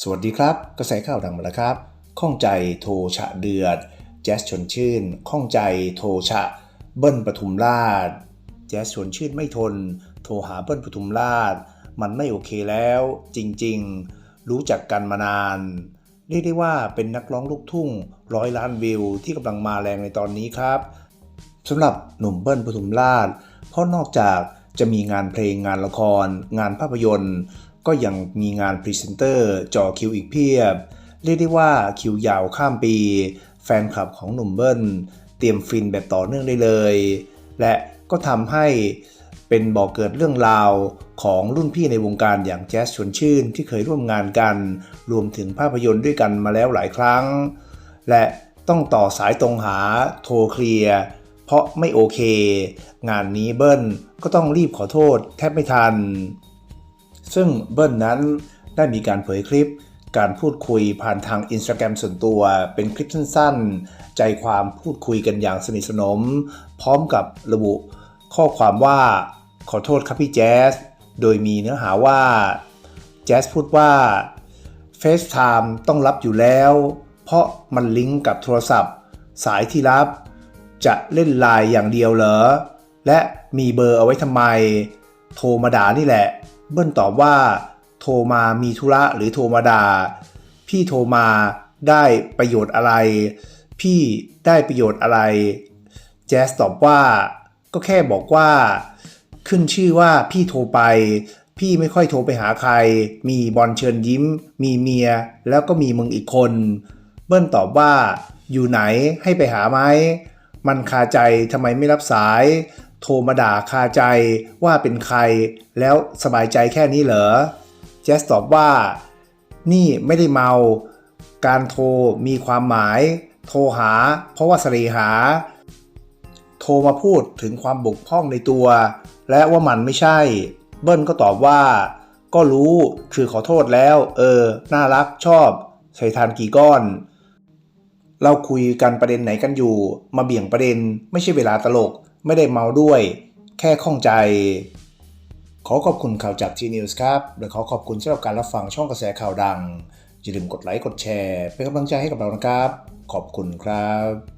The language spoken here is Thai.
สวัสดีครับ กระแสข่าวดังมาแล้วครับ ข้องใจโทชะเดือด แจ๊สชวนชื่น ข้องใจโทชะ เบิ้ลปทุมราช แจ๊สชวนชื่นไม่ทน โทรหาเบิ้ลปทุมราช มันไม่โอเคแล้ว จริงๆ รู้จักกันมานาน เรียกได้ว่าเป็นนักร้องลูกทุ่งร้อยล้านวิวที่กำลังมาแรงในตอนนี้ครับสำหรับหนุ่มเบิ้ลปทุมราช เพราะนอกจากจะมีงานเพลงงานละครงานภาพยนตร์ ก็ยังมีงานพรีเซนเตอร์จ่อคิวอีกเพียบ เรียกได้ว่าคิวยาวข้ามปี แฟนคลับของหนุ่มเบิ้ล เตรียมฟินแบบต่อเนื่องได้เลย และก็ทำให้เป็นบ่อกเกิดเรื่องราวของรุ่นพี่ในวงการอย่างแจ๊สชวนชื่นที่เคยร่วมงานกัน รวมถึงภาพยนตร์ด้วยกันมาแล้วหลายครั้ง และต้องต่อสายตรงหาโทรเคลียร์เพราะไม่โอเค งานนี้เบิ้ลก็ต้องรีบขอโทษแทบไม่ทัน ซึ่งเบิ้ลนั้นได้มีการเผยคลิป การพูดคุยผ่านทางอินสตาแกรมส่วนตัว เป็นคลิปสั้นๆ ใจความพูดคุยกันอย่างสนิทสนม พร้อมกับระบุข้อความว่าขอโทษครับพี่แจ๊สโดยมีเนื้อหาว่าแจ๊สพูดว่า FaceTime ต้องรับอยู่แล้ว เพราะมันลิงก์กับโทรศัพท์ สายที่รับ จะเล่นไลน์อย่างเดียวเหรอ และมีเบอร์เอาไว้ทำไม โทรมาด่านี่แหละ เบิ้ลตอบว่า โทรมามีธุระหรือโทรมาด่าพี่โทรมาได้ประโยชน์อะไร พี่ได้ประโยชน์อะไร แจ๊สตอบว่า ก็แค่บอกว่า ขึ้นชื่อว่าพี่โทรไป พี่ไม่ค่อยโทรไปหาใคร มีบอลเชิญยิ้ม มีเมีย แล้วก็มีมึงอีกคน เบิ้ลตอบว่า อยู่ไหนให้ไปหาไหม มันคาใจทำไมไม่รับสาย โทรมาด่าคาใจว่าเป็นใคร แล้วสบายใจแค่นี้เหรอแจสตอบว่า นี่ไม่ได้เมา การโทรมีความหมาย โทรหา เพราะว่าสเสหา โทรมาพูดถึงความบกพร่องในตัว และว่ามันไม่ใช่ เบิ้ลก็ตอบว่า ก็รู้คือขอโทษแล้ว เออ น่ารักชอบ ใส่ทานกี่ก้อน เราคุยกันประเด็นไหนกันอยู่ มาเบี่ยงประเด็นไม่ใช่เวลาตลก ไม่ได้เมาด้วย แค่ข้องใจ ขอขอบคุณข่าวจาก T News ครับและขอขอบคุณสำหรับการรับฟังช่องกระแสข่าวดังอย่าลืมกดไลค์กดแชร์ เป็นกำลังใจให้กับเรานะครับ ขอบคุณครับ